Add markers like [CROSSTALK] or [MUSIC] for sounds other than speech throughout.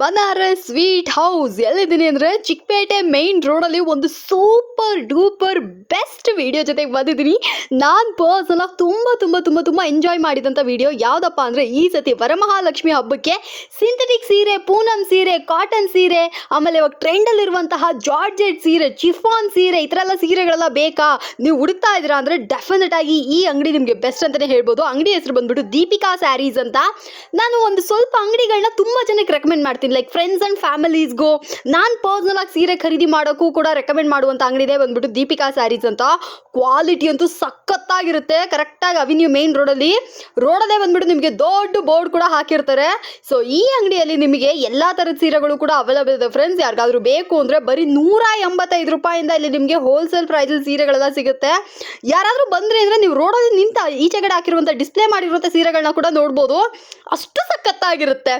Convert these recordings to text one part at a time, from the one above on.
Banaras sweet house ಎಲ್ಲಿದ್ದೀನಿ ಅಂದರೆ Chickpet road ರೋಡಲ್ಲಿ ಒಂದು ಸೂಪರ್ ಡೂಪರ್ ಬೆಸ್ಟ್ ವಿಡಿಯೋ ಜೊತೆಗೆ ಬಂದಿದ್ದೀನಿ. ನಾನು ಪರ್ಸನಲ್ ಆಗಿ ತುಂಬ ತುಂಬ ತುಂಬ ತುಂಬ ಎಂಜಾಯ್ ಮಾಡಿದಂಥ ವಿಡಿಯೋ ಯಾವುದಪ್ಪ ಅಂದರೆ ಈ ಸತಿ ವರಮಹಾಲಕ್ಷ್ಮಿ ಹಬ್ಬಕ್ಕೆ ಸಿಂಥೆಟಿಕ್ ಸೀರೆ, ಪೂನಂ ಸೀರೆ ಕಾಟನ್ ಸೀರೆ, ಆಮೇಲೆ ಇವಾಗ ಟ್ರೆಂಡಲ್ಲಿರುವಂತಹ ಜಾರ್ಜೆಟ್ ಸೀರೆ ಚಿಫಾನ್ ಸೀರೆ, ಈ ಥರ ಎಲ್ಲ ಸೀರೆಗಳೆಲ್ಲ ಬೇಕಾ? ನೀವು ಹುಡುಕ್ತಾ ಇದ್ದೀರಾ ಅಂದರೆ ಡೆಫಿನೆಟ್ ಆಗಿ ಈ ಅಂಗಡಿ ನಿಮಗೆ ಬೆಸ್ಟ್ ಅಂತಲೇ ಹೇಳ್ಬೋದು. ಅಂಗಡಿ ಹೆಸರು ಬಂದ್ಬಿಟ್ಟು ದೀಪಿಕಾ ಸ್ಯಾರೀಸ್ ಅಂತ. ನಾನು ಒಂದು ಸ್ವಲ್ಪ ಅಂಗಡಿಗಳನ್ನ ತುಂಬ ಜನಕ್ಕೆ ರೆಕಮೆಂಡ್ ಮಾಡ್ತೀನಿ. ಲೈಕ್ ಫ್ರೆಂಡ್ಸ್ ಆ್ಯಂಡ್ ಫ್ಯಾಮಿಲೀಸ್ಗೂ ನಾನು ಪರ್ಸ್ನಲ್ ಆಗಿ ಸೀರೆ ಖರೀದಿ ಮಾಡೋಕ್ಕೂ ಕೂಡ ರೆಕಮೆಂಡ್ ಮಾಡುವಂಥ ಅಂಗಡಿದೆ ಬಂದ್ಬಿಟ್ಟು ದೀಪಿಕಾ ಸ್ಯಾರೀಸ್ ಅಂತ. ಕ್ವಾಲಿಟಿ ಅಂತೂ ಸಖತ್ತಾಗಿರುತ್ತೆ. ಕರೆಕ್ಟಾಗಿ ಅವಿನ್ಯೂ ಮೇನ್ ರೋಡಲ್ಲಿ ರೋಡಲ್ಲೇ ಬಂದ್ಬಿಟ್ಟು ನಿಮಗೆ ದೊಡ್ಡ ಬೋರ್ಡ್ ಕೂಡ ಹಾಕಿರ್ತಾರೆ. ಸೊ ಈ ಅಂಗಡಿಯಲ್ಲಿ ನಿಮಗೆ ಎಲ್ಲ ಥರದ ಸೀರೆಗಳು ಕೂಡ ಅವೈಲಬಲ್ ಇದೆ. ಫ್ರೆಂಡ್ಸ್ ಯಾರಿಗಾದ್ರೂ ಬೇಕು ಅಂದರೆ ಬರೀ ನೂರ ಎಂಬತ್ತೈದು ರೂಪಾಯಿಂದ ಇಲ್ಲಿ ನಿಮಗೆ ಹೋಲ್ಸೇಲ್ ಪ್ರೈಸಲ್ಲಿ ಸೀರೆಗಳೆಲ್ಲ ಸಿಗುತ್ತೆ. ಯಾರಾದರೂ ಬಂದರೆ ಅಂದರೆ ನೀವು ರೋಡಲ್ಲಿ ನಿಂತ ಈಚೆಗಡೆ ಹಾಕಿರುವಂಥ ಡಿಸ್ಪ್ಲೇ ಮಾಡಿರುವಂಥ ಸೀರೆಗಳನ್ನ ಕೂಡ ನೋಡ್ಬೋದು. ಅಷ್ಟು ಸಖತ್ತಾಗಿರುತ್ತೆ.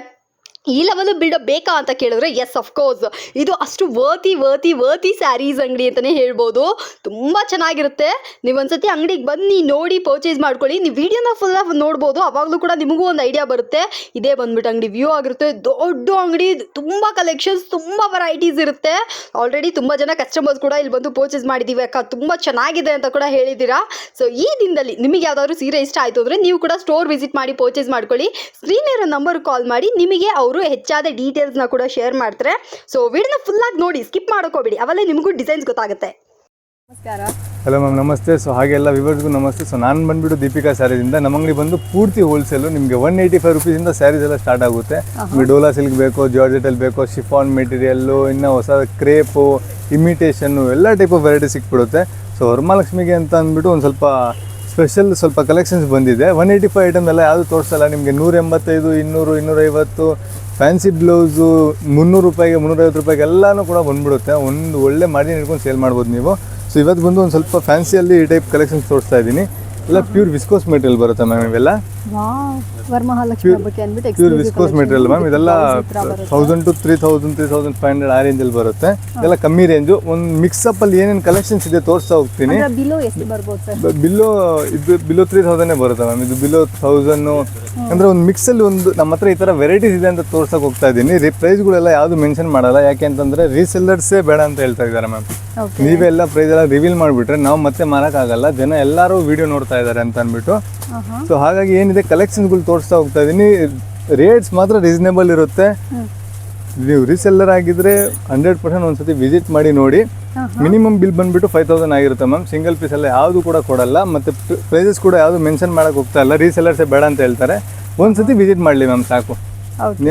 ಈ ಲೆವೆಲ್ ಬಿಲ್ಡಪ್ ಬೇಕಾ ಅಂತ ಕೇಳಿದ್ರೆ ಎಸ್ ಅಫ್ಕೋರ್ಸ್ ಇದು ಅಷ್ಟು ವರ್ತಿ ವರ್ತಿ ವರ್ತಿ ಸ್ಯಾರೀಸ್ ಅಂಗಡಿ ಅಂತಲೇ ಹೇಳ್ಬೋದು. ತುಂಬ ಚೆನ್ನಾಗಿರುತ್ತೆ. ನೀವು ಒಂದ್ಸತಿ ಅಂಗಡಿಗೆ ಬನ್ನಿ, ನೋಡಿ ಪರ್ಚೇಸ್ ಮಾಡ್ಕೊಳ್ಳಿ. ನೀವು ವಿಡಿಯೋನ ಫುಲ್ ನೋಡ್ಬೋದು. ಅವಾಗಲೂ ಕೂಡ ನಿಮಗೂ ಒಂದು ಐಡಿಯಾ ಬರುತ್ತೆ. ಇದೇ ಬಂದ್ಬಿಟ್ಟು ಅಂಗಡಿ ವ್ಯೂ ಆಗಿರುತ್ತೆ. ದೊಡ್ಡ ಅಂಗಡಿ, ತುಂಬ ಕಲೆಕ್ಷನ್ಸ್ ತುಂಬ ವೆರೈಟೀಸ್ ಇರುತ್ತೆ. ಆಲ್ರೆಡಿ ತುಂಬ ಜನ ಕಸ್ಟಮರ್ಸ್ ಕೂಡ ಇಲ್ಲಿ ಬಂದು ಪರ್ಚೇಸ್ ಮಾಡಿದ್ದೀವಿ ಅಕ್ಕ, ತುಂಬ ಚೆನ್ನಾಗಿದೆ ಅಂತ ಕೂಡ ಹೇಳಿದ್ದೀರಾ ಸೊ ಈ ದಿನದಲ್ಲಿ ನಿಮಗೆ ಯಾವ್ದಾದ್ರು ಸೀರೆ ಇಷ್ಟ ಆಯಿತು ಅಂದರೆ ನೀವು ಕೂಡ ಸ್ಟೋರ್ ವಿಸಿಟ್ ಮಾಡಿ ಪರ್ಚೇಸ್ ಮಾಡ್ಕೊಳ್ಳಿ. ಸ್ಕ್ರೀನ್ ಇರೋ ನಂಬರ್ ಕಾಲ್ ಮಾಡಿ, ನಿಮಗೆ ಅವರು ಹೆಚ್ಚಾದ ಡೀಟೇಲ್ಸ್ನ ಕೂಡ ಶೇರ್ ಮಾಡ್ತಾರೆ. ಸೊ ವಿಡಿಯೋನ ಫುಲ್ಲಾಗಿ ನೋಡಿ ಸ್ಕಿಪ್ ಮಾಡ್ಕೋಬೇಡಿ ಅವಲ್ಲೇ ನಿಮಗೂ ಡಿಸೈನ್ಸ್ ಗೊತ್ತಾಗುತ್ತೆ. ನಮಸ್ಕಾರ. ಹಲೋ ಮ್ಯಾಮ್ ನಮಸ್ತೆ. ಸೊ ಹಾಗೆಲ್ಲ ವಿವರ್ಸ್ಗೂ ನಮಸ್ತೆ. ಸೊ ನಾನು ಬಂದ್ಬಿಟ್ಟು ದೀಪಿಕಾ ಸ್ಯಾರೀಸಿಂದ ನಮ್ಮ ಅಂಗಡಿ ಬಂದು ಪೂರ್ತಿ ಹೋಲ್ಸೇಲು ನಿಮಗೆ ಒನ್ ಏಯ್ಟಿ ಫೈವ್ ರುಪೀಸಿಂದ ಸ್ಯಾರೀಸ್ ಎಲ್ಲ ಸ್ಟಾರ್ಟ್ ಆಗುತ್ತೆ. ನಿಮಗೆ ಡೋಲಾ ಸಿಲ್ಕ್ ಬೇಕು ಜಾರ್ಜೆಟಲ್ಲಿ ಬೇಕು ಶಿಫಾನ್ ಮೆಟೀರಿಯಲ್ಲು ಇನ್ನು ಹೊಸ ಕ್ರೇಪು ಇಮಿಟೇಷನ್ನು ಎಲ್ಲ ಟೈಪ್ ಆಫ್ ವೆರೈಟಿ ಸಿಕ್ಬಿಡುತ್ತೆ. ಸೊ ವರಮಹಾಲಕ್ಷ್ಮಿಗೆ ಅಂತ ಅಂದ್ಬಿಟ್ಟು ಒಂದು ಸ್ವಲ್ಪ ಸ್ಪೆಷಲ್ ಸ್ವಲ್ಪ ಕಲೆಕ್ಷನ್ಸ್ ಬಂದಿದೆ. ಒನ್ ಏಯ್ಟಿ ಫೈವ್ ಐಟಮ್ ಎಲ್ಲ ಯಾವುದು ತೋರಿಸಲ್ಲ ನಿಮಗೆ? ನೂರ ಎಂಬತ್ತೈದು ಇನ್ನೂರು, ಇನ್ನೂರೈವತ್ತು ಫ್ಯಾನ್ಸಿ ಬ್ಲೌಸು ಮುನ್ನೂರು ರೂಪಾಯಿಗೆ, ಮುನ್ನೂರೈವತ್ತು ರೂಪಾಯಿಗೆ ಎಲ್ಲನೂ ಕೂಡ ಬಂದ್ಬಿಡುತ್ತೆ. ಒಂದು ಒಳ್ಳೆ ಮಾರ್ಜಿನ್ ಹಿಡ್ಕೊಂಡು ಸೇಲ್ ಮಾಡ್ಬೋದು ನೀವು. ಸೊ ಇವತ್ತು ಬಂದು ಒಂದು ಸ್ವಲ್ಪ ಫ್ಯಾನ್ಸಿಯಲ್ಲಿ ಈ ಟೈಪ್ ಕಲೆಕ್ಷನ್ಸ್ ತೋರಿಸ್ತಾ ಇದ್ದೀನಿ. ಎಲ್ಲ ಪ್ಯೂರ್ ವಿಸ್ಕೋಸ್ ಮೆಟೀರಿಯಲ್ ಬರುತ್ತೆ ಮ್ಯಾಮ್ ಇವೆಲ್ಲ? ವರಮಹಾಲಕ್ಷ್ಮಿ ಹಬ್ಬಕ್ಕೆ ಅಂದ್ಬಿಟ್ಟು ಪ್ಯೂರ್ ವಿಸ್ಕೋಸ್ ಮೆಟೀರಿಯಲ್ ಮ್ಯಾಮ್ ಇದೆಲ್ಲ thousand two three thousand three thousand five hundred ಆ ರೇಂಜಲ್ಲಿ ಬರುತ್ತೆ. ಇದೆಲ್ಲ ಕಮ್ಮಿ ರೇಂಜು ಒಂದು ಮಿಕ್ಸಪ್ಪಲ್ಲಿ ಏನೇನು ಕಲೆಕ್ಷನ್ಸ್ ಇದೆ ತೋರಿಸ್ತಾ ಹೋಗ್ತೀನಿ. ಬಿಲೋ ಎಷ್ಟು ಬರ್ಬೋದು ಸರ್ ಬಿಲೋ ಇದು ಬಿಲೋ ತ್ರೀ ತೌಸಂಡೇ ಬರುತ್ತೆ ಮ್ಯಾಮ್ ಇದು ಬಿಲೋ ತೌಸಂಡು ಅಂದರೆ ಒಂದು ಮಿಕ್ಸಲ್ಲಿ ಒಂದು ನಮ್ಮ ಹತ್ರ ಈ ಥರ ವೆರೈಟೀಸ್ ಇದೆ ಅಂತ ತೋರ್ಸಕ್ಕೆ ಹೋಗ್ತಾ ಇದ್ದೀನಿ. ರೀ ಪ್ರೈಸ್ಗಳೆಲ್ಲ ಯಾವುದು ಮೆನ್ಷನ್ ಮಾಡಲ್ಲ. ಯಾಕೆ ಅಂತಂದರೆ ರೀಸೆಲ್ಲರ್ಸೇ ಬೇಡ ಅಂತ ಹೇಳ್ತಾ ಇದ್ದಾರೆ ಮ್ಯಾಮ್ ನೀವೆಲ್ಲ ಪ್ರೈಸ್ ಎಲ್ಲ ರಿವೀಲ್ ಮಾಡಿಬಿಟ್ರೆ ನಾವು ಮತ್ತೆ ಮಾರೋಕ್ಕಾಗಲ್ಲ. ಜನ ಎಲ್ಲರೂ ವಿಡಿಯೋ ನೋಡ್ತಾ ಇದ್ದಾರೆ ಅಂತ ಅಂದ್ಬಿಟ್ಟು ಸೊ ಹಾಗಾಗಿ ಏನಿದೆ? ಕಲೆಕ್ಷನ್ಗಳು ತೋರಿಸ್ತಾ ಹೋಗ್ತಾ ಇದ್ದೀನಿ ರೇಟ್ಸ್ ಮಾತ್ರ ರೀಸನೇಬಲ್ ಇರುತ್ತೆ. ನೀವು ರೀಸೆಲ್ಲರ್ ಆಗಿದ್ರೆ ಹಂಡ್ರೆಡ್ ಪರ್ಸೆಂಟ್ ಒಂದ್ಸತಿ ವಿಸಿಟ್ ಮಾಡಿ ನೋಡಿ. ಮಿನಿಮಮ್ ಬಿಲ್ ಬಂದ್ಬಿಟ್ಟು ಫೈವ್ ತೌಸಂಡ್ ಆಗಿರುತ್ತೆ ಮ್ಯಾಮ್ ಸಿಂಗಲ್ ಪೀಸ್ ಎಲ್ಲ ಯಾವುದು ಕೂಡ ಕೊಡಲ್ಲ. ಮತ್ತೆ ಪ್ರೈಸಸ್ ಕೂಡ ಯಾವುದು ಮೆನ್ಷನ್ ಮಾಡೋಕೆ ಹೋಗ್ತಾ ಇಲ್ಲ. ರೀಸೆಲ್ಲರ್ಸೇ ಬೇಡ ಅಂತ ಹೇಳ್ತಾರೆ. ಒಂದ್ಸತಿ ವಿಸಿಟ್ ಮಾಡಲಿ ಮ್ಯಾಮ್ ಸಾಕು.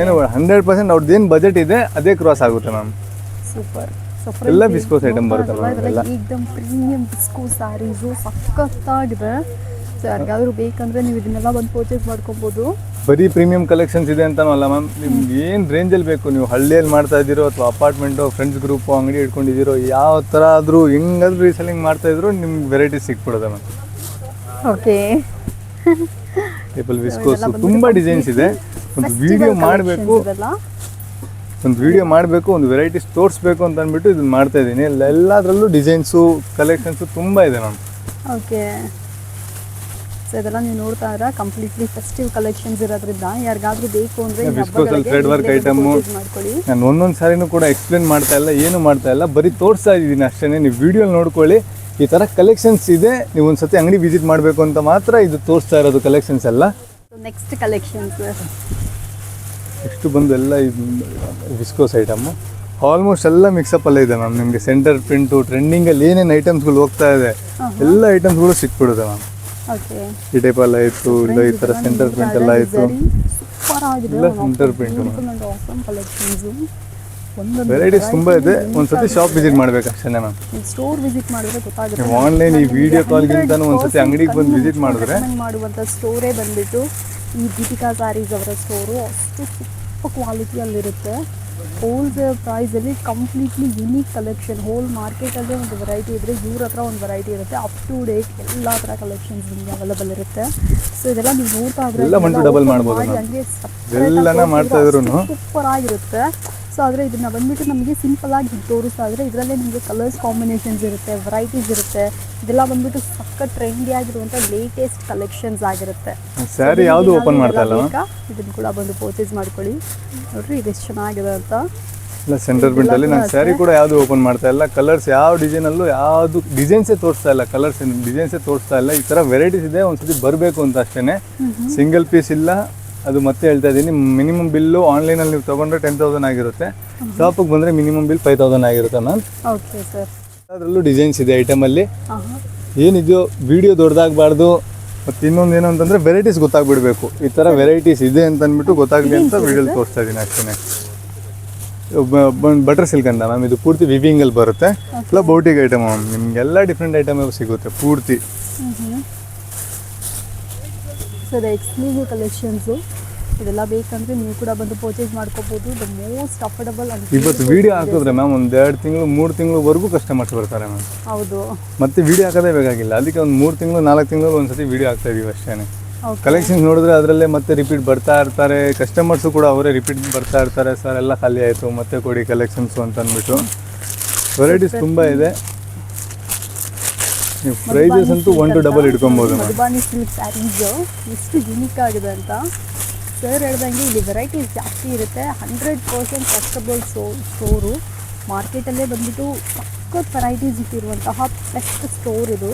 ಏನು ಹಂಡ್ರೆಡ್ ಪರ್ಸೆಂಟ್ ಅವ್ರದ್ದು ಏನು ಬಜೆಟ್ ಇದೆ ಅದೇ ಕ್ರಾಸ್ ಆಗುತ್ತೆ ಮ್ಯಾಮ್ ಸೂಪರ್ ಎಲ್ಲ ಬಿಸ್ಕೋಸ್ ಐಟಮ್ ಬರುತ್ತೆ ಮ್ಯಾಮ್ ಎಲ್ಲ ಪ್ರೀಮಿಯಂ ಬಿಸ್ಕೋ ಸ್ಯಾರೀಸು ಸಖತ್ತಾಗಿದೆ. ಸೊ ಯಾರಿಗಾದ್ರೂ ಬೇಕಂದ್ರೆ ನೀವು ಇದನ್ನೆಲ್ಲ ಬಂದು ಪರ್ಚೇಸ್ ಮಾಡ್ಕೊಬೋದು. ಬರೀ ಪ್ರೀಮಿಯಂ ಕಲೆಕ್ಷನ್ಸ್ ಇದೆ ಅಂತನೂ ಅಲ್ಲ ಮ್ಯಾಮ್ ನಿಮ್ಗೆ ಏನು ರೇಂಜಲ್ಲಿ ಬೇಕು? ನೀವು ಹಳ್ಳಿಯಲ್ಲಿ ಮಾಡ್ತಾ ಇದ್ದೀರೋ ಅಥವಾ ಅಪಾರ್ಟ್ಮೆಂಟು ಫ್ರೆಂಡ್ಸ್ ಗ್ರೂಪು ಅಂಗಡಿ ಇಟ್ಕೊಂಡಿದ್ದೀರೋ ಯಾವ ಥರ ಆದರೂ ಹೆಂಗಾದ್ರೂ ರೀಸೆಲಿಂಗ್ ಮಾಡ್ತಾ ಇದ್ರು ನಿಮ್ಗೆ ವೆರೈಟಿ ಸಿಕ್ಬಿಡುತ್ತೆ ಮ್ಯಾಮ್ ಓಕೆ ಟೇಬಲ್ ವಿಸ್ಕೋಸ್ ತುಂಬ ಡಿಸೈನ್ಸ್ ಇದೆ. ಒಂದು ವಿಡಿಯೋ ಮಾಡಬೇಕು. ಒಂದು ವಿಡಿಯೋ ಮಾಡಬೇಕು ಒಂದು ವೆರೈಟೀಸ್ ತೋರಿಸ್ಬೇಕು ಅಂತ ಅಂದ್ಬಿಟ್ಟು ಇದನ್ನ ಮಾಡ್ತಾ ಇದ್ದೀನಿ. ಎಲ್ಲ ಎಲ್ಲದರಲ್ಲೂ ಡಿಸೈನ್ಸು ಕಲೆಕ್ಷನ್ಸು ತುಂಬ ಇದೆ ಮ್ಯಾಮ್ ಓಕೆ ಸೊ ಇದೆಲ್ಲ ನೀವು ನೋಡ್ತಾ ಇದ್ರೆ ಕಂಪ್ಲೀಟ್ಲಿ ಫೆಸ್ಟಿವ್ ಕಲೆಕ್ಷನ್ಸ್ ಇರೋದ್ರಿಂದ ಯಾರಿಗಾದ್ರೂ ಬೇಕು ಅಂದ್ರೆ ಈ ಥ್ರೆಡ್ ವರ್ಕ್ ಮಾಡ್ಕೊಳ್ಳಿ. ನಾನು ಒಂದೊಂದು ಸಾರಿನೂ ಕೂಡ ಎಕ್ಸ್ಪ್ಲೇನ್ ಮಾಡ್ತಾ ಇಲ್ಲ ಏನು ಮಾಡ್ತಾ ಇಲ್ಲ ಬರೀ ತೋರಿಸ್ತಾ ಇದ್ದೀನಿ ಅಷ್ಟೇ ನೀವು ವಿಡಿಯೋ ನೋಡ್ಕೊಳ್ಳಿ ಈ ಥರ ಕಲೆಕ್ಷನ್ಸ್ ಇದೆ. ನೀವು ಒಂದು ಸತಿ ಅಂಗಡಿ ವಿಸಿಟ್ ಮಾಡಬೇಕು ಅಂತ ಮಾತ್ರ ಇದು ತೋರಿಸ್ತಾ ಇರೋದು ಕಲೆಕ್ಷನ್ಸ್ ಎಲ್ಲ. ನೆಕ್ಸ್ಟ್ ಕಲೆಕ್ಷನ್ಸ್ ಎಷ್ಟು ಬಂದು ಎಲ್ಲ ಇದು ವಿಸ್ಕೋಸ್ ಐಟಮು ಆಲ್ಮೋಸ್ಟ್ ಎಲ್ಲ ಮಿಕ್ಸಪ್ಪಲ್ಲೇ ಇದೆ ಮ್ಯಾಮ್ ನಿಮಗೆ ಸೆಂಟರ್ ಪ್ರಿಂಟು ಟ್ರೆಂಡಿಂಗಲ್ಲಿ ಏನೇನು ಐಟಮ್ಸ್ಗಳು ಹೋಗ್ತಾ ಇದೆ ಎಲ್ಲ ಐಟಮ್ಸ್ಗಳು ಸಿಕ್ಬಿಡುತ್ತೆ ಮ್ಯಾಮ್ ಈ ಟೈಪ್ ಎಲ್ಲ ಇತ್ತು ಇಲ್ಲ ಈ ಥರ ಸೆಂಟರ್ ಪ್ರಿಂಟ್ ಎಲ್ಲ ಇತ್ತು ಸೂಪರ್ ಆಗಿದೆ. ಪ್ರಿಂಟ್ ವೆರೈಟೀಸ್ ತುಂಬ ಇದೆ. ಒಂದು ಸತಿ ಶಾಪ್ ವಿಸಿಟ್ ಮಾಡ್ಬೇಕು ಅಷ್ಟೇ ಮ್ಯಾಮ್ ಸ್ಟೋರ್ ವಿಸಿಟ್ ಮಾಡಿದ್ರೆ ಗೊತ್ತಾಗುತ್ತೆ. ಆನ್ಲೈನ್ ಈ ವಿಡಿಯೋ ಕಾಲ್ಗಿಂತನೂ ಒಂದು ಸತಿ ಅಂಗಡಿಗೆ ಬಂದು ವಿಸಿಟ್ ಮಾಡಿದ್ರೆ ಮಾಡುವಂತ ಮಾಡುವಂಥ ಸ್ಟೋರೇ ಬಂದ್ಬಿಟ್ಟು ಈ ದೀಪಿಕಾ ಸ್ಯಾರೀಸ್ ಅವರ ಸ್ಟೋರು ಅಷ್ಟು ಸೂಪರ್ ಕ್ವಾಲಿಟಿಯಲ್ಲಿರುತ್ತೆ ಹೋಲ್ಸೇಲ್ ಪ್ರೈಸಲ್ಲಿ ಕಂಪ್ಲೀಟ್ಲಿ ಯುನೀಕ್ ಕಲೆಕ್ಷನ್ ಹೋಲ್ ಮಾರ್ಕೆಟಲ್ಲೇ ಒಂದು ವೆರೈಟಿ ಇದ್ದರೆ ಇವ್ರ ಹತ್ರ ಒಂದು ವೆರೈಟಿ ಇರುತ್ತೆ. ಅಪ್ ಟು ಡೇಟ್ ಎಲ್ಲ ಥರ ಕಲೆಕ್ಷನ್ಸ್ ನಿಮಗೆ ಅವೈಲೇಬಲ್ ಇರುತ್ತೆ. ಸೊ ಇದೆಲ್ಲ ನೀವು ನೋಡ್ತಾ ಇದ್ರೆ ಹಂಗೆ ಸೂಪರ್ ಆಗಿರುತ್ತೆ. ಸೊ ಆದರೆ ಇದನ್ನು ಬಂದ್ಬಿಟ್ಟು ನಮಗೆ ಸಿಂಪಲ್ ಆಗಿ ತೋರಿಸ್ತಾ ಆದರೆ ಇದರಲ್ಲೇ ನಿಮಗೆ ಕಲರ್ಸ್ ಕಾಂಬಿನೇಷನ್ಸ್ ಇರುತ್ತೆ ವೆರೈಟೀಸ್ ಇರುತ್ತೆ. ಇದೆಲ್ಲ ಬಂದ್ಬಿಟ್ಟು ಸಕ್ಕ ಟ್ರೆಂಡಿ ಆಗಿರುವಂಥ ಲೇಟೆಸ್ಟ್ ಕಲೆಕ್ಷನ್ಸ್ ಆಗಿರುತ್ತೆ. ಸ್ಯಾರಿ ಯಾವುದು ಓಪನ್ ಮಾಡ್ತಾ ಇಲ್ಲ ಇದನ್ನು ಕೂಡ ಬಂದು ಪರ್ಚೇಸ್ ಮಾಡ್ಕೊಳ್ಳಿ. ನೋಡ್ರಿ ಇದೆಷ್ಟು ಚೆನ್ನಾಗಿದೆ ಅಂತ. ಇಲ್ಲ ಸೆಂಟರ್ ಅಲ್ಲಿ ನಾನು ಸ್ಯಾರಿ ಕೂಡ ಯಾವುದು ಓಪನ್ ಮಾಡ್ತಾ ಇಲ್ಲ. ಕಲರ್ಸ್ ಯಾವ ಡಿಸೈನ್ ಅಲ್ಲೂ ಯಾವುದು ಡಿಸೈನ್ಸೇ ತೋರಿಸ್ತಾ ಇಲ್ಲ. ಕಲರ್ಸ್ ಡಿಸೈನ್ಸೇ ತೋರಿಸ್ತಾ ಇಲ್ಲ. ಈ ತರ ವೆರೈಟೀಸ್ ಇದೆ ಒಂದ್ಸತಿ ಬರಬೇಕು ಅಂತ ಅಷ್ಟೇನೆ. ಸಿಂಗಲ್ ಪೀಸ್ ಇಲ್ಲ. ಅದು ಮತ್ತೆ ಹೇಳ್ತಾ ಇದ್ದೀನಿ. ಮಿನಿಮಮ್ ಬಿಲ್ಲು ಆನ್ಲೈನಲ್ಲಿ ನೀವು ತೊಗೊಂಡ್ರೆ ಟೆನ್ ತೌಸಂಡ್ ಆಗಿರುತ್ತೆ. ಶಾಪಿಗೆ ಬಂದರೆ ಮಿನಿಮಮ್ ಬಿಲ್ ಫೈವ್ ತೌಸಂಡ್ ಆಗಿರುತ್ತೆ ಮ್ಯಾಮ್ ಓಕೆ ಸರ್ ಅದರಲ್ಲೂ ಡಿಸೈನ್ಸ್ ಇದೆ ಐಟಮಲ್ಲಿ ಏನಿದೆಯೋ ವಿಡಿಯೋ ದೊಡ್ಡದಾಗಬಾರ್ದು ಮತ್ತು ಇನ್ನೊಂದು ಏನು ಅಂತಂದರೆ ವೆರೈಟೀಸ್ ಗೊತ್ತಾಗ್ಬಿಡಬೇಕು. ಈ ಥರ ವೆರೈಟೀಸ್ ಇದೆ ಅಂತ ಅಂದ್ಬಿಟ್ಟು ಗೊತ್ತಾಗಲಿ ಅಂತ ವಿಡಿಯೋಲಿ ತೋರಿಸ್ತಾ ಇದ್ದೀನಿ ಅಷ್ಟೇ ಬಟರ್ ಸಿಲ್ಕ್ ಅಂತ ಮ್ಯಾಮ್ ಇದು ಪೂರ್ತಿ ವಿವಿಂಗಲ್ಲಿ ಬರುತ್ತೆ. ಇಲ್ಲ ಬೌಟಿಗೆ ಐಟಮ್ ಮ್ಯಾಮ್ ನಿಮಗೆಲ್ಲ ಡಿಫ್ರೆಂಟ್ ಐಟಮ್ ಸಿಗುತ್ತೆ ಪೂರ್ತಿ. ಸೊ ದ ಎಕ್ಸ್ಕ್ಲೂಸಿವ್ ಕಲೆಕ್ಷನ್ಸು ಇದೆಲ್ಲ ಬೇಕಂದ್ರೆ ನೀವು ಕೂಡ ಬಂದು ಪರ್ಚೇಸ್ ಮಾಡ್ಕೋಬೋದು. ದ ಮೋಸ್ಟ್ ಅಫೋರ್ಡಬಲ್ ಅಂತ ಇವತ್ತು ವಿಡಿಯೋ ಹಾಕಿದ್ರೆ ಮ್ಯಾಮ್ ಒಂದು ಎರಡು ತಿಂಗಳು ಮೂರು ತಿಂಗಳವರೆಗೂ ಕಸ್ಟಮರ್ಸ್ ಬರ್ತಾರೆ ಮ್ಯಾಮ್ ಹೌದು. ಮತ್ತೆ ವಿಡಿಯೋ ಹಾಕೋದೇ ಬೇಕಾಗಿಲ್ಲ. ಅದಕ್ಕೆ ಒಂದು ಮೂರು ತಿಂಗಳು ನಾಲ್ಕು ತಿಂಗಳು ಒಂದ್ಸತಿ ವಿಡಿಯೋ ಹಾಕ್ತಾ ಇದೀವಿ ಅಷ್ಟೇ. ಕಲೆಕ್ಷನ್ಸ್ ನೋಡಿದ್ರೆ ಅದರಲ್ಲೇ ಮತ್ತೆ ರಿಪೀಟ್ ಬರ್ತಾ ಇರ್ತಾರೆ. ಕಸ್ಟಮರ್ಸು ಕೂಡ ಅವರೇ ರಿಪೀಟ್ ಬರ್ತಾ ಇರ್ತಾರೆ. ಸರ್ ಎಲ್ಲ ಖಾಲಿ ಆಯಿತು. ಮತ್ತೆ ಕೊಡಿ ಕಲೆಕ್ಷನ್ಸು ಅಂತ ಅಂದ್ಬಿಟ್ಟು ವೆರೈಟೀಸ್ ತುಂಬ ಇದೆ. ನೀವು ಪ್ರೈಸಸ್ ಅಂತೂ ಒನ್ ಟು ಡಬಲ್ ಇಟ್ಕೊಬೋದು ಮಧುಬಾನಿ ಸಿಲ್ಕ್ ಸ್ಯಾರೀಸು ಎಷ್ಟು ಯುನಿಕ್ ಆಗಿದೆ ಅಂತ. ಸರ್ ಹೇಳ್ದಂಗೆ ಇಲ್ಲಿ ವೆರೈಟೀಸ್ ಜಾಸ್ತಿ ಇರುತ್ತೆ. Hundred percent trustable store store ಮಾರ್ಕೆಟಲ್ಲೇ ಬಂದ್ಬಿಟ್ಟು ಸಖತ್ ವೆರೈಟೀಸ್ ಇಟ್ಟಿರುವಂತಹ ಬೆಸ್ಟ್ ಸ್ಟೋರ್ ಇದು.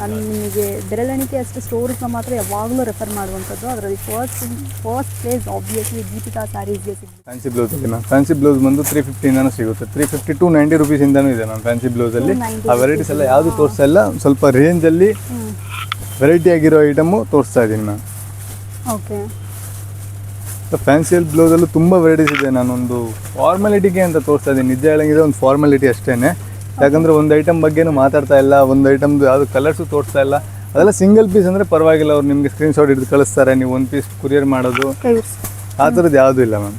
ನಾನು ನಿಮಗೆ ಬೆರಳೆಣಿಕೆ ಅಷ್ಟು ಸ್ಟೋರ್ಸ್ನ ಮಾತ್ರ ಯಾವಾಗಲೂ ರೆಫರ್ ಮಾಡುವಂಥದ್ದು. ಅದರಲ್ಲಿ first first place obviously Deepika ಸ್ಯಾರೀಸ್ಗೆ ಸಿಗುತ್ತೆ ಫ್ಯಾನ್ಸಿ ಬ್ಲೌಸ್ ಅಲ್ಲಿ ಮ್ಯಾಮ್ ಫ್ಯಾನ್ಸಿ ಬ್ಲೌಸ್ ಬಂದು ತ್ರೀ ಫಿಫ್ಟಿಯಿಂದನೂ ಸಿಗುತ್ತೆ. ತ್ರೀ ಫಿಫ್ಟಿ ಟು ನೈಂಟಿ ರುಪೀಸಿಂದನೂ ಇದೆ ನಾನು ಫ್ಯಾನ್ಸಿ ಬ್ಲೌಸಲ್ಲಿ 290 ಆ ವೆರೈಟೀಸ್ ಎಲ್ಲ ಯಾವುದು ತೋರಿಸ್ತಾ ಇಲ್ಲ. ಸ್ವಲ್ಪ ರೇಂಜಲ್ಲಿ ವೆರೈಟಿ ಆಗಿರೋ ಐಟಮು ತೋರಿಸ್ತಾ ಇದ್ದೀನಿ ನಾನು. ಓಕೆ ಫ್ಯಾನ್ಸಿಯಲ್ ಬ್ಲೌಸಲ್ಲೂ ತುಂಬ ವೆರೈಟೀಸ್ ಇದೆ. ನಾನೊಂದು ಫಾರ್ಮಾಲಿಟಿಗೆ ಅಂತ ತೋರಿಸ್ತಾ ಇದ್ದೀನಿ. ನಿಜ ಹೇಳಂಗಿದೆ ಒಂದು ಫಾರ್ಮಾಲಿಟಿ ಅಷ್ಟೇ ಯಾಕಂದರೆ ಒಂದು ಐಟಮ್ ಬಗ್ಗೆನೂ ಮಾತಾಡ್ತಾ ಇಲ್ಲ ಒಂದು ಐಟಮ್ದು ಯಾವುದು ಕಲರ್ಸು ತೋರಿಸ್ತಾ ಇಲ್ಲ. ಅದೆಲ್ಲ ಸಿಂಗಲ್ ಪೀಸ್ ಅಂದರೆ ಪರವಾಗಿಲ್ಲ ಅವ್ರು ನಿಮಗೆ ಸ್ಕ್ರೀನ್ಶಾಟ್ ಹಿಡಿದು ಕಳಿಸ್ತಾರೆ ನೀವು ಒಂದು ಪೀಸ್ ಕುರಿಯರ್ ಮಾಡೋದು. ಆ ಥರದ್ದು ಯಾವುದೂ ಇಲ್ಲ ಮ್ಯಾಮ್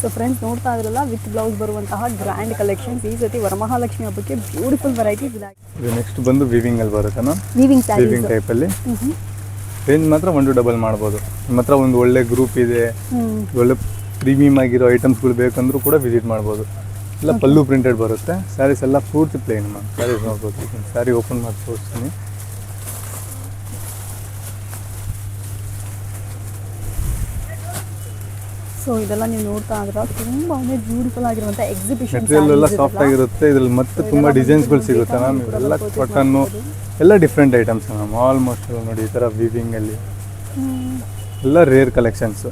ಸೊ ಫ್ರೆಂಡ್ಸ್ ನೋಡ್ತಾ ಇದ್ರಲ್ಲ ವಿತ್ ಬ್ಲೌಸ್ ಬರುವಂತಹ ಗ್ರ್ಯಾಂಡ್ ಕಲೆಕ್ಷನ್ ಈ ಸತಿ ವರಮಹಾಲಕ್ಷ್ಮಿ ಹಬ್ಬಕ್ಕೆ ಬ್ಯೂಟಿಫುಲ್ ವೆರೈಟೀಸ್ ಇದೆ. ಇದು ನೆಕ್ಸ್ಟ್ ಬಂದು ವಿವಿಂಗಲ್ಲಿ ಬರುತ್ತೆ ಮ್ಯಾಮ್ ವೀವಿಂಗ್ ವಿವಿಂಗ್ ಸ್ಯಾರೀಸ್ ಟೈಪಲ್ಲಿ ರೇಂಜ್ ಮಾತ್ರ ಒನ್ ಟು ಡಬಲ್ ಮಾಡ್ಬೋದು. ನಿಮ್ಮ ಹತ್ರ ಒಂದು ಒಳ್ಳೆ ಗ್ರೂಪ್ ಇದೆ. ಒಳ್ಳೆ ಪ್ರೀಮಿಯಮ್ ಆಗಿರೋ ಐಟಮ್ಸ್ಗಳು ಬೇಕಂದ್ರೂ ಕೂಡ ವಿಸಿಟ್ ಮಾಡ್ಬೋದು. ಎಲ್ಲ ಪಲ್ಲು ಪ್ರಿಂಟೆಡ್ ಬರುತ್ತೆ. ಸ್ಯಾರೀಸ್ ಎಲ್ಲ ಪೂರ್ತಿ ಪ್ಲೇನ್ ಮ್ಯಾಮ್ ಸ್ಯಾರೀಸ್ ನೋಡ್ಬೋದು. ಸ್ಯಾರಿ ಓಪನ್ ಮಾಡಿ ತೋರಿಸ್ತೀನಿ. ಸೊ ಇದೆಲ್ಲ ನೀವು ನೋಡ್ತಾ ಇದ್ರ ತುಂಬಾ ಬ್ಯೂಟಿಫುಲ್ ಆಗಿರುವಂತಹ ಎಕ್ಸಿಬಿಷನ್ ಮೆಟೀರಿಯಲ್ ಎಲ್ಲ ಸಾಫ್ಟ್ ಆಗಿರುತ್ತೆ. ಇದ್ರಲ್ಲಿ ಮತ್ತೆ ತುಂಬ ಡಿಸೈನ್ಸ್ಗಳು ಸಿಗುತ್ತೆ. ಮ್ಯಾಮ್ ಇವೆಲ್ಲ ಕಾಟನ್ನು ಎಲ್ಲ ಡಿಫ್ರೆಂಟ್ ಐಟಮ್ಸ್ ಮ್ಯಾಮ್ ಆಲ್ಮೋಸ್ಟ್ ನೋಡಿ ಈ ಥರ ವಿವಿಂಗಲ್ಲಿ ಎಲ್ಲ ರೇರ್ ಕಲೆಕ್ಷನ್ಸು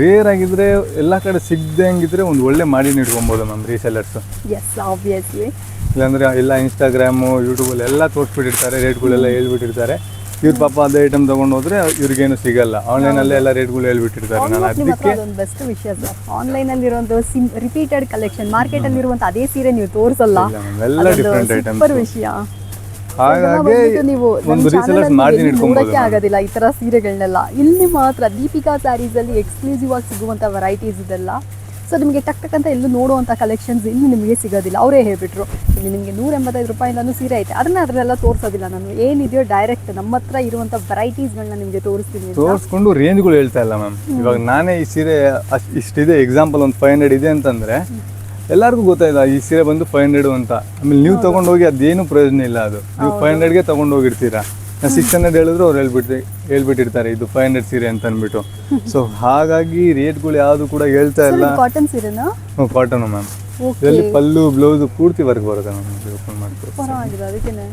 ರೇರ್ ಆಗಿದ್ರೆ ಎಲ್ಲ ಕಡೆ ಸಿಗದೆ ಹಂಗಿದ್ರೆ ಒಂದು ಒಳ್ಳೆ ಮಾಡಿ ಇಟ್ಕೊಬೋದು ಮ್ಯಾಮ್ ರೀಸೆಲ್ಲರ್ಸು ಎಸ್ ಆಬ್ವಿಯಸ್ಲಿ ಇಲ್ಲಾಂದ್ರೆ ಎಲ್ಲ ಇನ್ಸ್ಟಾಗ್ರಾಮು ಯೂಟ್ಯೂಬಲ್ಲಿ ಎಲ್ಲ ತೋರಿಸ್ಬಿಟ್ಟಿರ್ತಾರೆ ರೇಟ್ಗಳೆಲ್ಲ ಹೇಳ್ಬಿಟ್ಟಿರ್ತಾರೆ. ಇವ್ರ ಪಾಪ ಅದೇ ಐಟಮ್ ತೊಗೊಂಡು ಹೋದ್ರೆ ಇವ್ರಿಗೇನು ಸಿಗಲ್ಲ. ಆನ್ಲೈನಲ್ಲೇ ಎಲ್ಲ ರೇಟ್ಗಳು ಹೇಳ್ಬಿಟ್ಟಿರ್ತಾರೆ. ನಾನು ಅದಕ್ಕೆ ಅದೊಂದು ಬೆಸ್ಟ್ ವಿಷಯ ಸರ್ ಆನ್ಲೈನ್ ಅಲ್ಲಿ ಸಿಮ್ ರಿಪೀಟೆಡ್ ಕಲೆಕ್ಷನ್ ಮಾರ್ಕೆಟ್ ಅಲ್ಲಿ ಇರುವಂತ ಅದೇ ಸೀರೆ ನೀವು ತೋರಿಸಲ್ಲ. ಎಲ್ಲ ಡಿಫ್ರೆಂಟ್ ಐಟಮ್ ಸೂಪರ್ ವಿಷಯ. ಹಾಗಾಗಿ ನೀವು ಒಂದು ರೀಸೆಲ್ಲರ್ಸ್ ಮಾರ್ಜಿನ್ ಇಟ್ಕೊಬೋದು ಆಗೋದಿಲ್ಲ ಈ ತರ ಸೀರೆಗಳನ್ನೆಲ್ಲ ಇಲ್ಲಿ ಮಾತ್ರ ದೀಪಿಕಾ ಸ್ಯಾರೀಸ್ ಅಲ್ಲಿ ಎಕ್ಸ್ಕ್ಲೂಸಿವ್ ಆಗಿ ಸಿಗುವಂತ ವೆರೈಟೀಸ್ ಇದೆಲ್ಲ. ಸೊ ನಿಮಗೆ ಟಕ್ ಟಕ್ ಅಂತ ಎಲ್ಲೂ ನೋಡುವಂಥ ಕಲೆಕ್ಷನ್ಸ್ ಇಲ್ಲಿ ನಿಮಗೆ ಸಿಗೋದಿಲ್ಲ. ಅವರೇ ಹೇಳ್ಬಿಟ್ರು ಇಲ್ಲಿ ನಿಮಗೆ ನೂರ ಎಂಬತ್ತೈದು ರೂಪಾಯಿಂದನೂ ಸೀರೆ ಐತೆ. ಅದನ್ನ ಅದನ್ನೆಲ್ಲ ತೋರಿಸೋದಿಲ್ಲ ನಾನು. ಏನಿದೆಯೋ ಡೈರೆಕ್ಟ್ ನಮ್ಮ ಹತ್ರ ಇರುವಂಥ ವೆರೈಟೀಸ್ಗಳನ್ನ ನಿಮಗೆ ತೋರಿಸ್ತೀನಿ ತೋರಿಸ್ಕೊಂಡು ರೇಂಜ್ಗಳು ಹೇಳ್ತಾ ಇಲ್ಲ ಮ್ಯಾಮ್ ಇವಾಗ ನಾನೇ ಈ ಸೀರೆ ಅಷ್ಟ್ ಇಷ್ಟಿದೆ. ಎಕ್ಸಾಂಪಲ್ ಒಂದು ಫೈವ್ ಹಂಡ್ರೆಡ್ ಇದೆ ಅಂತಂದ್ರೆ ಎಲ್ಲರಿಗೂ ಗೊತ್ತಾಯ್ತು ಈ ಸೀರೆ ಬಂದು ಫೈವ್ ಹಂಡ್ರೆಡ್ ಅಂತ. ಆಮೇಲೆ ನೀವು ತಗೊಂಡು ಹೋಗಿ ಅದೇನು ಪ್ರಯೋಜನ ಇಲ್ಲ ಅದು. ನೀವು ಫೈವ್ ಹಂಡ್ರೆಡ್ಗೆ ತಗೊಂಡು ಹೋಗಿರ್ತೀರಾ ಸಿಕ್ಸ್ ಹಂಡ್ರೆಡ್ ಹೇಳಿದ್ರು ಅವ್ರು ಹೇಳ್ಬಿಟ್ಟು ಹೇಳ್ಬಿಟ್ಟಿರ್ತಾರೆ ಇದು ಫೈವ್ ಹಂಡ್ರೆಡ್ ಸೀರೆ ಅಂತ ಅಂದ್ಬಿಟ್ಟು. [LAUGHS] ಸೊ ಹಾಗಾಗಿ ರೇಟ್ಗಳು ಯಾವುದು ಕೂಡ ಹೇಳ್ತಾ ಇಲ್ಲ. ಕಾಟನ್ ಸೀರೆನಾ? ಕಾಟನ್ ಮ್ಯಾಮ್ ಇದರಲ್ಲಿ ಪಲ್ಲು ಬ್ಲೌಸ್ ಪೂರ್ತಿ ವರ್ಕ್ ಬರುತ್ತೆ ಮ್ಯಾಮ್ ಓಪನ್ ಮಾಡ್ತೀವಿ ಪರವಾಗಿಲ್ಲ ಅದಕ್ಕೇನೆ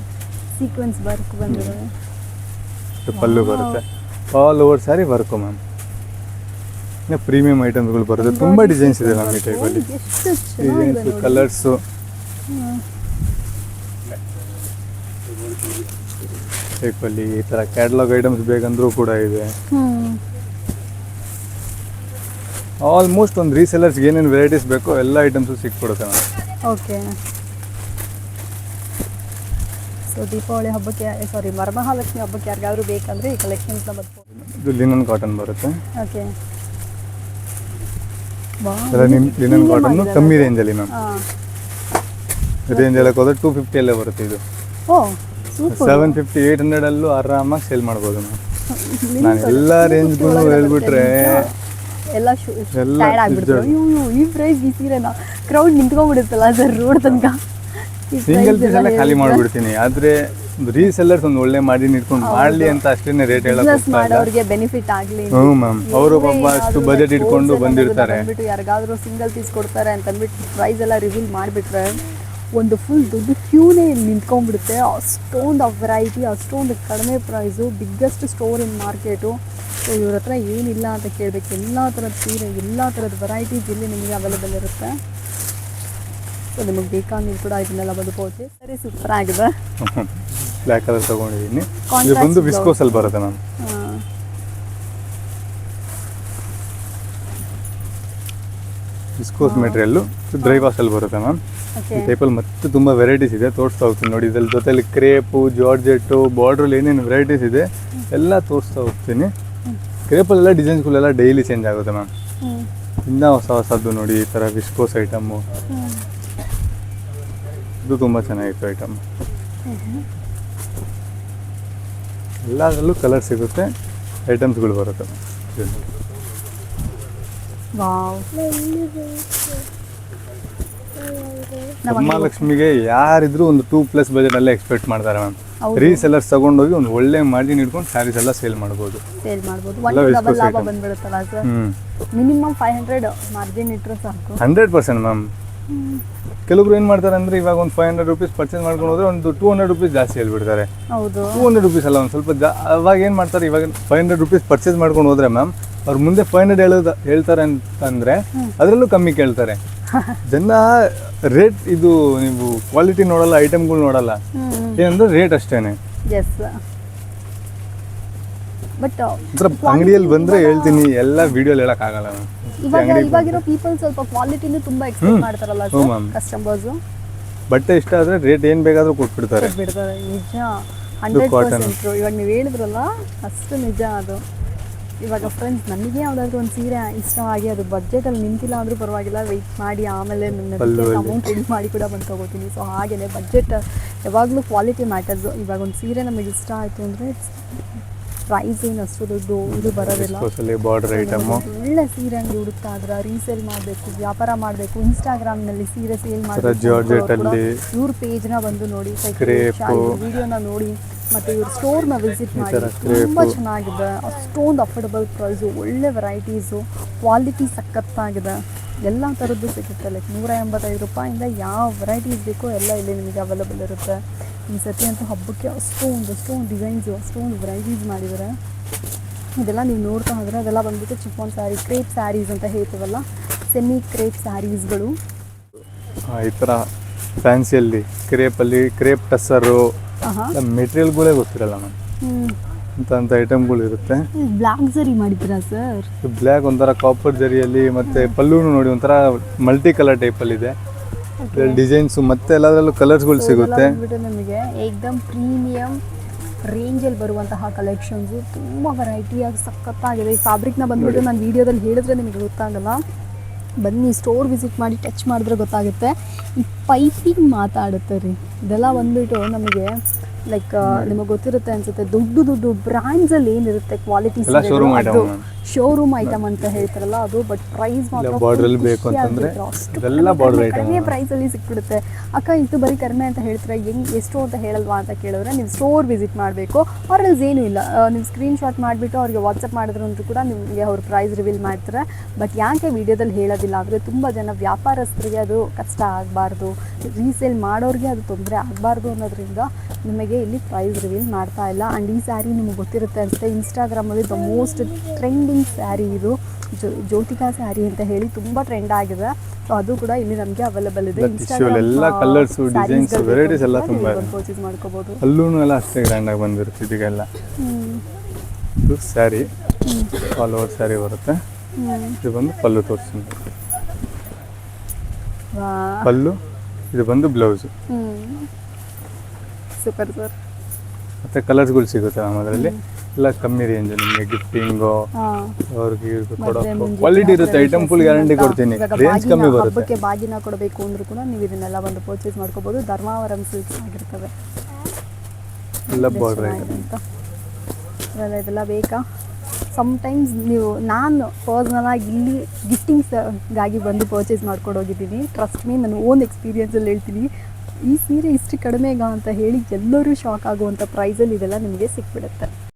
ಸೀಕ್ವೆನ್ಸ್ ವರ್ಕ್ ಬಂದಿದೆ. ಪಲ್ಲು ಬರುತ್ತೆ. All over saree work ma'am ಇನ್ನು ಪ್ರೀಮಿಯಂ ಐಟಮ್ಸ್ಗಳು ಬರುತ್ತೆ ತುಂಬ ಡಿಸೈನ್ಸ್ ಇದೆ ನಮ್ಮ ಈ ಟೈಪಲ್ಲಿ ಡಿಸೈನ್ಸು ಕಲರ್ಸು. ಟೈಪಲ್ಲಿ ಈ ಥರ ಕ್ಯಾಟ್ಲಾಗ್ ಐಟಮ್ಸ್ ಬೇಕಂದ್ರೂ ಕೂಡ ಇದೆ. ಆಲ್ಮೋಸ್ಟ್ ಒಂದು ರೀಸೆಲರ್ಸ್ಗೆ ಏನೇನು ವೆರೈಟೀಸ್ ಬೇಕೋ ಎಲ್ಲ ಐಟಮ್ಸು ಸಿಕ್ಬಿಡುತ್ತೆ ಮ್ಯಾಮ್ ಓಕೆ ಸೊ ದೀಪಾವಳಿ ಹಬ್ಬಕ್ಕೆ ಸಾರಿ ಮರಮಹಾಲಕ್ಷ್ಮಿ ಹಬ್ಬಕ್ಕೆ ಯಾರಿಗಾದ್ರೂ ಬೇಕಂದ್ರೆ ಈ ಕಲೆಕ್ಷನ್ಸ್ನ ಬರ್ಬೋದು. ಇದು ಲಿನನ್ ಕಾಟನ್ ಬರುತ್ತೆ. ಓಕೆ ಲಿನನ್ ಕಾಟನ್ನು ಕಮ್ಮಿ ರೇಂಜಲ್ಲಿ ಮ್ಯಾಮ್ ರೇಂಜ್ ಎಲ್ಲ ಹೋದ್ರೆ ಟೂ ಫಿಫ್ಟಿಯಲ್ಲೇ ಬರುತ್ತೆ ಇದು. ಸೆವೆನ್ ಫಿಫ್ಟಿ ಏಯ್ಟ್ ಹಂಡ್ರೆಡಲ್ಲೂ ಆರಾಮಾಗಿ ಸೇಲ್ ಮಾಡ್ಬೋದು ಮ್ಯಾಮ್ ನಾನು ಎಲ್ಲ ರೇಂಜ್ಗೂ ಹೇಳ್ಬಿಟ್ರೆ ಎಲ್ಲ ಎಲ್ಲ ಟೈರ್ಡ್ ಆಗ್ಬಿಡ್ತಾರೆ ಅಯ್ಯೋ ಈ ಪ್ರೈಸ್ ಈ ಸೀರೆನ ಕ್ರೌಡ್ ನಿಂತ್ಕೊಂಡ್ಬಿಡುತ್ತಲ್ಲ ಸರ್ ರೋಡ್ ತನಕ. ಸಿಂಗಲ್ ಪೀಸ್ ಎಲ್ಲ ಖಾಲಿ ಮಾಡಿಬಿಡ್ತೀನಿ. ಆದರೆ ರೀಸೆಲ್ಲರ್ಸ್ ಒಂದು ಒಳ್ಳೆ ಮಾಡಿ ನಿಟ್ಕೊಂಡು ಮಾಡ್ಲಿ ಅಂತ ಅಷ್ಟೇನೆ ರೇಟ್ ಹೇಳಕ್ ಬಿಸ್ನೆಸ್ ಇಲ್ಲ. ಮಾಡೋರಿಗೆ ಬೆನಿಫಿಟ್ ಆಗಲಿ ಹ್ಞೂ ಮ್ಯಾಮ್ ಅವರು ಪಾಪ ಅಷ್ಟು ಬಜೆಟ್ ಇಟ್ಕೊಂಡು ಬಂದಿರ್ತಾರೆ ಬಂದ್ಬಿಟ್ಟು ಯಾರಿಗಾದ್ರೂ ಸಿಂಗಲ್ ಪೀಸ್ ಕೊಡ್ತಾರೆ ಅಂತ ಅಂದ್ಬಿಟ್ಟು ಪ್ರೈಸ್ ಎಲ್ಲ ರಿವೀಲ್ ಮಾಡಿಬಿಟ್ರೆ ಒಂದು ಫುಲ್ ದೊಡ್ಡ ಕ್ಯೂನೇ ನಿಂತ್ಕೊಂಡ್ಬಿಡುತ್ತೆ. ಅಷ್ಟೊಂದು ವೆರೈಟಿ ಅಷ್ಟೊಂದು ಕಡಿಮೆ price biggest store in market so ಇವ್ರ ಹತ್ರ ಏನಿಲ್ಲ ಅಂತ ಕೇಳಬೇಕು. ಎಲ್ಲ ಥರದ ಸೀರೆ ಎಲ್ಲ ಥರದ ವೆರೈಟೀಸ್ ಇಲ್ಲಿ ನಿಮಗೆ ಅವೈಲೇಬಲ್ ಇರುತ್ತೆ. ಸೊ ನಿಮಗೆ ಬೇಕಾಗಿ ಕೂಡ ಇದನ್ನೆಲ್ಲ ಬಂದು ಸರಿ ಸೂಪರ್ ಆಗಿದೆ. ಬ್ಲ್ಯಾಕ್ ಕಲರ್ ತಗೊಂಡಿದ್ದೀನಿ ಇದು ಬಂದು. ವಿಸ್ಕೋಸ್ ಅಲ್ಲಿ ಬರುತ್ತೆ ma'am. Viscose material dry wash ಅಲ್ಲಿ ಬರುತ್ತೆ ಮ್ಯಾಮ್. ಈ ಟೈಪಲ್ಲಿ ಮತ್ತೆ ತುಂಬ ವೆರೈಟೀಸ್ ಇದೆ ತೋರಿಸ್ತಾ ಹೋಗ್ತೀನಿ ನೋಡಿ. ಇದ್ರಲ್ಲಿ ಜೊತೆಲಿ ಕ್ರೇಪು ಜಾರ್ಜೆಟ್ಟು ಬಾರ್ಡ್ರಲ್ಲಿ ಏನೇನು ವೆರೈಟೀಸ್ ಇದೆ ಎಲ್ಲ ತೋರಿಸ್ತಾ ಹೋಗ್ತೀನಿ. ಕ್ರೇಪಲ್ಲೆಲ್ಲ ಡಿಸೈನ್ಸ್ಗಳೆಲ್ಲ ಡೈಲಿ ಚೇಂಜ್ ಆಗುತ್ತೆ ಮ್ಯಾಮ್. ಇನ್ನೂ ಹೊಸ ಹೊಸದ್ದು ನೋಡಿ ಈ ಥರ ವಿಸ್ಕೋಸ್ ಐಟಮ್ಮು ಇದು ತುಂಬ ಚೆನ್ನಾಗಿತ್ತು ಐಟಮ್ ಎಲ್ಲದರಲ್ಲೂ ಕಲರ್ ಸಿಗುತ್ತೆ ಐಟಮ್ಸ್ಗಳು ಬರುತ್ತೆ. ಮಹಾಲಕ್ಷ್ಮಿಗೆ ಯಾರಿದ್ರು ಒಂದು ಟೂ ಪ್ಲಸ್ ಬಜೆಟ್ ಅಲ್ಲೇ ಎಕ್ಸ್ಪೆಕ್ಟ್ ಮಾಡ್ತಾರೆ ಮ್ಯಾಮ್. ರೀಸೆಲ್ಲರ್ಸ್ ತಗೊಂಡೋಗಿ ಒಂದು ಒಳ್ಳೆ ಮಾರ್ಜಿನ್ ಇಟ್ಕೊಂಡು ಸ್ಯಾರೀಸ್ ಎಲ್ಲ ಸೇಲ್ ಮಾಡ್ಬೋದು. ಸೇಲ್ ಮಾಡ್ಬೋದು. ಮಿನಿಮಮ್ ಫೈವ್ ಹಂಡ್ರೆಡ್ ಮಾರ್ಜಿನ್ ಇಟ್ಟರು ಸಾಕು. ಹಂಡ್ರೆಡ್ ಪರ್ಸೆಂಟ್ ಮ್ಯಾಮ್ ಕೆಲವರು ಏನು ಮಾಡ್ತಾರೆ ಅಂದರೆ ಇವಾಗ ಒಂದು ಫೈವ್ ಹಂಡ್ರೆಡ್ ರುಪೀಸ್ ಪರ್ಚೇಸ್ ಮಾಡ್ಕೊಂಡು ಹೋದ್ರೆ ಒಂದು ಟೂ ಹಂಡ್ರೆಡ್ ರುಪೀಸ್ ಜಾಸ್ತಿ ಹೇಳ್ಬಿಡ್ತಾರೆ. ಹೌದು. ಟೂ ಹಂಡ್ರೆಡ್ ರುಪೀಸ್ ಅಲ್ಲ ಒಂದು ಸ್ವಲ್ಪ ಜಾ ಅವಾಗ ಏನು ಮಾಡ್ತಾರೆ ಇವಾಗ ಫೈವ್ ಹಂಡ್ರೆಡ್ ರುಪೀಸ್ ಪರ್ಚೇಸ್ ಮಾಡ್ಕೊಂಡು ಹೋದ್ರೆ ಮ್ಯಾಮ್ ಅವ್ರು ಮುಂದೆ ಫೈವ್ ಹಂಡ್ರೆಡ್ ಹೇಳೋದು ಹೇಳ್ತಾರೆ ಅಂತಂದರೆ ಅದರಲ್ಲೂ ಕಮ್ಮಿ ಕೇಳ್ತಾರೆ. [LAUGHS] ಜನ ರೇಟ್ ಇದು ನೀವು ಕ್ವಾಲಿಟಿ ನೋಡಲ್ಲ ಐಟಮ್ಗಳು ನೋಡಲ್ಲ. ಏನಂದ್ರೆ ರೇಟ್ ಅಷ್ಟೇನೆ. ಬಟ್ ಒಂಥರ ಅಂಗಡಿಯಲ್ಲಿ ಬಂದ್ರೆ ಹೇಳ್ತೀನಿ ಎಲ್ಲ ವಿಡಿಯೋಲಿ ಹೇಳಕ್ ಆಗಲ್ಲ ಇವಾಗ ಇವಾಗಿರೋ ಪೀಪಲ್ ಸ್ವಲ್ಪ ಕ್ವಾಲಿಟಿನೂ ತುಂಬಾ ಎಕ್ಸ್ಪೆಕ್ಟ್ ಮಾಡ್ತಾರಲ್ಲ ಕಸ್ಟಮರ್ಸ್ ಬಟ್ಟೆ ಇಷ್ಟ ಆದ್ರೆ ರೇಟ್ ಏನ್ ಬೇಕಾದ್ರೂ ಕೊಟ್ಬಿಡ್ತಾರೆ. ಬಿಡ್ತಾರೆ ನಿಜ. ಹಂಡ್ರೆಡ್. ಪರ್ಸೆಂಟ್ ಇವಾಗ ನೀವು ಹೇಳಿದ್ರಲ್ಲ ಅಷ್ಟು ನಿಜ ಅದು. ಇವಾಗ ಫ್ರೆಂಡ್ಸ್ ನನಗೆ ಯಾವುದಾದ್ರೂ ಒಂದು ಸೀರೆ ಇಷ್ಟವಾಗಿ ಅದು ಅಲ್ಲಿ ನಿಂತಿಲ್ಲ ಅಂದ್ರೂ ಪರವಾಗಿಲ್ಲ ವೆಯ್ಟ್ ಮಾಡಿ ಆಮೇಲೆ. ಅಮೌಂಟ್ ರೆಡಿ ಮಾಡಿ ಕೂಡ ಬಂದು ತಗೋತೀನಿ. ಸೊ ಹಾಗೆಯೇ ಬಜೆಟ್ ಯಾವಾಗಲೂ ಕ್ವಾಲಿಟಿ ಮ್ಯಾಟರ್ಸ್ ಇವಾಗ ಒಂದು ಸೀರೆ ನಮಗೆ ಇಷ್ಟ ಆಯಿತು ಅಂದರೆ ಪ್ರೈಸ್ ಏನು ಅಷ್ಟು ದುಡ್ಡು ಇದು ಬರೋದಿಲ್ಲ. ಬಾರ್ಡರ್ ಐಟಮು ಒಳ್ಳೆ ಸೀರೆ ಅಂಗಡಿ ಹುಡುಕ್ತಾ ಇದ್ರ ರೀಸೇಲ್ ಮಾಡಬೇಕು ವ್ಯಾಪಾರ ಮಾಡಬೇಕು ಇನ್ಸ್ಟಾಗ್ರಾಮ್ನಲ್ಲಿ ಸೀರೆ ಸೇಲ್ ಮಾಡಬೇಕು. ಇವ್ರ ನ ಬಂದು ನೋಡಿ. ವಿಡಿಯೋನ ನೋಡಿ ಮತ್ತೆ ಇವ್ರ ಸ್ಟೋರ್ನ ವಿಸಿಟ್ ಮಾಡಿ. ತುಂಬಾ. ಚೆನ್ನಾಗಿದೆ. ಅಷ್ಟೊಂದು ಅಫೋರ್ಡಬಲ್ ಪ್ರೈಸು ಒಳ್ಳೆ ವೆರೈಟೀಸು ಕ್ವಾಲಿಟಿ ಸಖತ್ತಾಗಿದೆ. ಎಲ್ಲ ಥರದ್ದು ಸಿಗುತ್ತೆ. ಲೈಕ್ ನೂರ ಎಂಬತ್ತೈದು ರೂಪಾಯಿಂದ ಯಾವ ವೆರೈಟೀಸ್ ಬೇಕೋ ಎಲ್ಲ ಇಲ್ಲಿ ನಿಮಗೆ ಅವೈಲಬಲ್ ಇರುತ್ತೆ. ಈ ಸತಿ ಅಂತೂ ಹಬ್ಬಕ್ಕೆ ಅಷ್ಟೊಂದು ಅಷ್ಟೊಂದು ಡಿಸೈನ್ಸು ಅಷ್ಟೊಂದು ವೆರೈಟೀಸ್ ಮಾಡಿದ್ದಾರೆ ಇದೆಲ್ಲ ನೀವು ನೋಡ್ತಾ ಹೋದರೆ ಅದೆಲ್ಲ ಬಂದ್ಬಿಟ್ಟು ಚಿಫಾನ್ ಸ್ಯಾರಿ ಕ್ರೇಪ್ ಸ್ಯಾರೀಸ್ ಅಂತ ಹೇಳ್ತೀವಲ್ಲ? ಸೆಮಿ ಕ್ರೇಪ್ ಸ್ಯಾರೀಸ್ಗಳು ಈ ಥರ ಫ್ಯಾನ್ಸಿಯಲ್ಲಿ ಕ್ರೇಪಲ್ಲಿ ಕ್ರೇಪ್ ಟಸ್ಸರು ಮೆಟೀರಿಯಲ್ಗಳೇ ಗೊತ್ತಿರಲ್ಲ ಮ್ಯಾಮ್ ಅಂತ ಅಂತ ಐಟಮ್ಗಳು ಇರುತ್ತೆ. ಬ್ಲ್ಯಾಕ್ ಜರಿ ಮಾಡಿದ್ದೀರಾ ಸರ್ ಬ್ಲ್ಯಾಕ್ ಒಂಥರ ಕಾಪರ್ ಜರಿಯಲ್ಲಿ ಮತ್ತೆ ಪಲ್ಲೂನು ನೋಡಿ ಒಂಥರ ಮಲ್ಟಿ ಕಲರ್ ಟೈಪಲ್ಲಿ ಇದೆ. ಡಿಸೈನ್ಸು ಮತ್ತೆ ಎಲ್ಲದರಲ್ಲೂ ಕಲರ್ಸ್ಗಳು ಸಿಗುತ್ತೆ. ನಿಮಗೆ ಏಕ್ದಮ್ ಪ್ರೀಮಿಯಂ ರೇಂಜಲ್ಲಿ ಬರುವಂತಹ ಕಲೆಕ್ಷನ್ಸು ತುಂಬ ವೆರೈಟಿಯಾಗಿ ಸಖತ್ತಾಗಿದೆ. ಈ ಫ್ಯಾಬ್ರಿಕ್ನ ಬಂದ್ಬಿಟ್ಟು ನಾನು ವೀಡಿಯೋದಲ್ಲಿ ಹೇಳಿದ್ರೆ ನಿಮಗೆ ಗೊತ್ತಾಗಲ್ಲ. ಬನ್ನಿ ಸ್ಟೋರ್ ವಿಸಿಟ್ ಮಾಡಿ ಟಚ್ ಮಾಡಿದ್ರೆ ಗೊತ್ತಾಗುತ್ತೆ. ಈ ಪೈಪಿಂಗ್ ಮಾತಾಡುತ್ತೆ ರೀ. ಇದೆಲ್ಲ ಬಂದ್ಬಿಟ್ಟು ನಮಗೆ ಲೈಕ್ ನಿಮಗೆ ಗೊತ್ತಿರುತ್ತೆ ಅನ್ಸುತ್ತೆ. ದೊಡ್ಡ ದೊಡ್ಡ ಬ್ರ್ಯಾಂಡ್ಸಲ್ಲಿ ಏನಿರುತ್ತೆ ಕ್ವಾಲಿಟಿ ಶೋರೂಮ್ ಐಟಮ್ ಅಂತ ಹೇಳ್ತಾರಲ್ಲ ಅದು ಬಟ್ ಪ್ರೈಸ್ ಮಾತ್ರ ಕಡಿಮೆ ಪ್ರೈಸ್ ಅಲ್ಲಿ ಬೇಕು ಅಂತಂದ್ರೆ ಕಡಿಮೆ ಪ್ರೈಸಲ್ಲಿ ಸಿಕ್ಬಿಡುತ್ತೆ. ಅಕ್ಕ ಇದು ಬರೀ ಕಡಿಮೆ ಅಂತ ಹೇಳ್ತಾರೆ? ಹೆಂಗ್ ಎಷ್ಟು ಅಂತ ಹೇಳಲ್ವಾ ಅಂತ ಕೇಳಿದ್ರೆ ನೀವು ಸ್ಟೋರ್ ವಿಸಿಟ್ ಮಾಡಬೇಕು. ಅವ್ರಲ್ಲಿ ಏನೂ ಇಲ್ಲ. ನೀವು ಸ್ಕ್ರೀನ್ ಶಾಟ್ ಮಾಡಿಬಿಟ್ಟು ಅವ್ರಿಗೆ ವಾಟ್ಸಪ್ ಮಾಡಿದ್ರು ಅಂದ್ರೂ ಕೂಡ ನಿಮಗೆ ಅವ್ರು ಪ್ರೈಸ್ ರಿವೀಲ್ ಮಾಡ್ತಾರೆ. ಬಟ್ ಯಾಕೆ ವಿಡಿಯೋದಲ್ಲಿ ಹೇಳೋದಿಲ್ಲ? ಅಂದರೆ ತುಂಬ ಜನ ವ್ಯಾಪಾರಸ್ಥರಿಗೆ ಅದು ಕಷ್ಟ ಆಗಬಾರ್ದು. ರೀಸೇಲ್ ಮಾಡೋರಿಗೆ ಅದು ತೊಂದರೆ ಆಗಬಾರ್ದು ಅನ್ನೋದ್ರಿಂದ ನಿಮಗೆ ಇಲ್ಲಿ ಪ್ರೈಸ್ ರಿವೀಲ್ ಮಾಡ್ತಾ ಇಲ್ಲ. ಆ್ಯಂಡ್ ಈ ಸ್ಯಾರಿ ನಿಮಗೆ ಗೊತ್ತಿರುತ್ತೆ ಅನಿಸುತ್ತೆ ಇನ್ಸ್ಟಾಗ್ರಾಮಲ್ಲಿ ದ ಮೋಸ್ಟ್ ಟ್ರೆಂಡಿಂಗ್ ಸ್ಯಾರಿ ಇದು. ಜ್ಯೋತಿಕಾ ಸ್ಯಾರಿ ಅಂತ ಹೇಳಿ ತುಂಬ ಟ್ರೆಂಡ್ ಆಗಿದೆ. ಸೊ ಅದು ಕೂಡ ಇಲ್ಲಿ ನಮಗೆ ಅವೈಲೇಬಲ್ ಇದೆ. ಎಲ್ಲ colours, designs, varieties ಎಲ್ಲ ತುಂಬ. ಪರ್ಚೇಸ್ ಮಾಡ್ಕೋಬಹುದು ಅಲ್ಲೂನು ಎಲ್ಲ ಅಷ್ಟೇ ಗ್ರ್ಯಾಂಡಾಗಿ ಬಂದಿರುತ್ತೆ ಇದೀಗೆಲ್ಲ. ಇದು ಸ್ಯಾರಿ. ಆಲ್ ಓವರ್ ಸ್ಯಾರಿ ಬರುತ್ತೆ. ಇದು ಬಂದು ಪಲ್ಲು ತೋರಿಸ್ತೀನಿ. ಪಲ್ಲು ಇದು ಬಂದು ಬ್ಲೌಸ್ ಸೂಪರ್ ಸರ್. ಮತ್ತೆ ಕಲರ್ಸ್ಗಳು ಸಿಗುತ್ತೆ ಅದರಲ್ಲಿ. ಎಲ್ಲ ಕಮ್ಮಿ ರೇಂಜ್ ನಿಮಗೆ ಗಿಫ್ಟಿಂಗು ಅವ್ರಿಗೆ ಇವ್ರಿಗೆ ಕ್ವಾಲಿಟಿ ಇರುತ್ತೆ ಐಟಮ್ ಫುಲ್ ಗ್ಯಾರಂಟಿ ಕೊಡ್ತೀನಿ. ರೇಂಜ್ ಕಮ್ಮಿ ಬರುತ್ತೆ. ಹಬ್ಬಕ್ಕೆ ಬಾಗಿನ ಕೊಡಬೇಕು ಅಂದ್ರೂ ಕೂಡ ನೀವು ಇದನ್ನೆಲ್ಲ ಬಂದು ಪರ್ಚೇಸ್ ಮಾಡ್ಕೋಬಹುದು ಧರ್ಮಾವರಂ ಸ್ವೀಟ್ಸ್ ಆಗಿರ್ತವೆ. ಎಲ್ಲ ಬಾರ್ಡರ್ ಅಂತ ಇವೆಲ್ಲ ಇದೆಲ್ಲ ಬೇಕಾ? ಸಮ್ಟೈಮ್ಸ್ ನೀವು ನಾನು ಪರ್ಸ್ನಲಾಗಿ ಇಲ್ಲಿ ಗಿಫ್ಟಿಂಗ್ಸ್ಗಾಗಿ ಬಂದು ಪರ್ಚೇಸ್ ಮಾಡ್ಕೊಂಡು ಹೋಗಿದ್ದೀನಿ. ಟ್ರಸ್ಟ್ ಮೀ ನನ್ನ ಓನ್ ಎಕ್ಸ್ಪೀರಿಯನ್ಸಲ್ಲಿ ಹೇಳ್ತೀನಿ. ಈ ಸೀರೆ ಇಷ್ಟು ಕಡಿಮೆಗ ಅಂತ ಹೇಳಿ ಎಲ್ಲರೂ ಶಾಕ್ ಆಗುವಂಥ ಪ್ರೈಸಲ್ಲಿ ಇದೆಲ್ಲ ನಿಮಗೆ ಸಿಕ್ಬಿಡುತ್ತೆ.